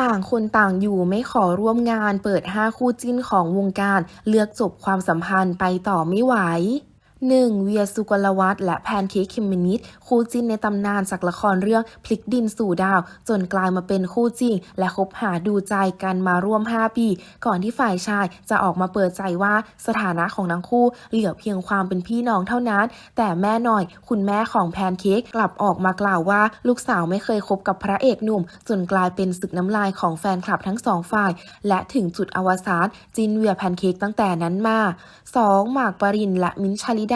ต่างคนต่างอยู่ไม่ขอร่วมงานเปิด 5 คู่จิ้นของวงการ เลือกจบความสัมพันธ์ไปต่อไม่ไหว 1. เวียสุกลวัฒน์และแพนเค้กคิมมินิสคู่จิ้นในตำนานจากละครเรื่องพลิกดินสู่ดาว จนกลายมาเป็นคู่จริง และคบหาดูใจกันมาร่วม 5 ปี ก่อนที่ฝ่ายชายจะออกมาเปิดใจว่าสถานะของทั้งคู่เหลือเพียงความเป็นพี่น้องเท่านั้น แต่แม่หน่อย คุณแม่ของแพนเค้กกลับออกมากล่าวว่า ลูกสาวไม่เคยคบกับพระเอกหนุ่ม จนกลายเป็นศึกน้ำลายของแฟนคลับทั้งสองฝ่าย และถึงจุดอวสานจินเวียแพนเค้กตั้งแต่นั้นมา 2. หมากปรินและมิ้นชาลิดา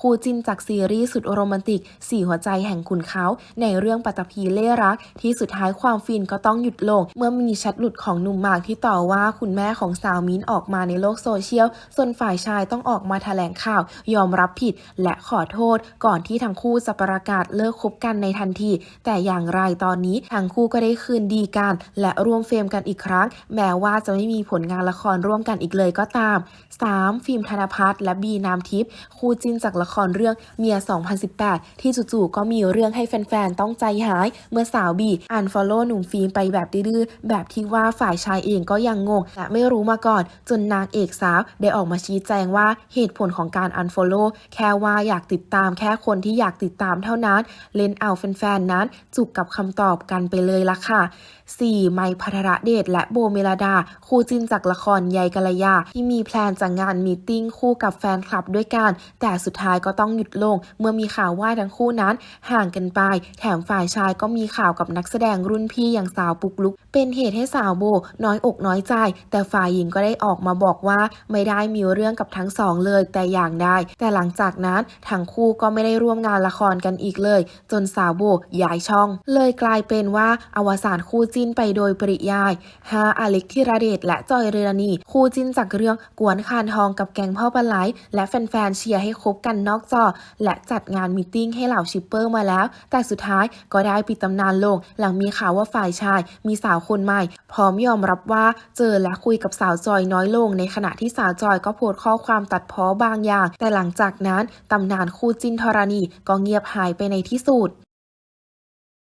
คู่จินจากซีรีส์สุดโรแมนติกสี่หัวใจแห่งคุณเขา ในเรื่องปัตภีเล่รัก ที่สุดท้ายความฟินก็ต้องหยุดลง เมื่อมีแชทหลุดของหนุ่มหมากที่ต่อว่าคุณแม่ของสาวมิ้นออกมาในโลกโซเชียลส่วนฝ่ายชายต้องออกมาแถลงข่าว ยอมรับผิด และขอโทษ ก่อนที่ทั้งคู่จะประกาศเลิกคบกันในทันที แต่อย่างไรตอนนี้ทั้งคู่ก็ได้คืนดีกัน และร่วมเฟรมกันอีกครั้ง แม้ว่าจะไม่มีผลงานละครร่วมกันอีกเลยก็ตาม 3. ฟิล์มธนพัฒน์และบีน้ำทิพย์คู่จิ้นจากละครเรื่องเมีย 2018 ที่จู่ๆก็มีเรื่องให้แฟนๆ ต้องใจหาย เมื่อสาวบีอ่านฟอลโล่หนุ่มฟิล์มไปแบบดื้อๆ แบบที่ว่าฝ่ายชายเองก็ยังงง และไม่รู้มาก่อน จนนางเอกสาวได้ออกมาชี้แจงว่าเหตุผลของการอันฟอลโล่แค่ว่าอยากติดตามแค่คนที่อยากติดตามเท่านั้น เล่นเอาแฟนๆ นั้น จุกกับคำตอบกันไปเลยละค่ะ 4. ไมพัทรเดชและโบเมลดา คู่จิ้นจากละครยายกัลยา ที่มีแพลนจะงานมีติ้งคู่กับแฟนคลับด้วยกันแต่สุดท้ายก็ต้องหยุดลง เมื่อมีข่าวว่าทั้งคู่นั้น ห่างกันไป แถมฝ่ายชายก็มีข่าวกับนักแสดงรุ่นพี่อย่างสาวปุกลุก เป็นเหตุให้สาวโบ น้อยอกน้อยใจ แต่ฝ่ายหญิงก็ได้ออกมาบอกว่าไม่ได้มีเรื่องกับทั้งสองเลยแต่อย่างใดแต่หลังจากนั้นทั้งคู่ก็ไม่ได้ร่วมงานละครกันอีกเลย จนสาวโบย้ายช่อง เลยกลายเป็นว่าอวสานคู่จิ้นไปโดยปริยายฮาอเล็กธิระเดชและจอยเรรณีคู่จิ้นจากเรื่องกวนคานทองกับแกงพ่อปลาไหลและแฟนๆเชียร์ให้คบกันนอกจอ และจัดงานมีตติ้งให้เหล่าชิปเปอร์มาแล้ว แต่สุดท้ายก็ได้ปิดตำนานลง หลังมีข่าวว่าฝ่ายชาย มีสาวคนใหม่ พร้อมยอมรับว่าเจอและคุยกับสาวจอยน้อยลง ในขณะที่สาวจอยก็โพสข้อความตัดพ้อบางอย่าง แต่หลังจากนั้นตำนานคู่จินทรณีก็เงียบหายไปในที่สุด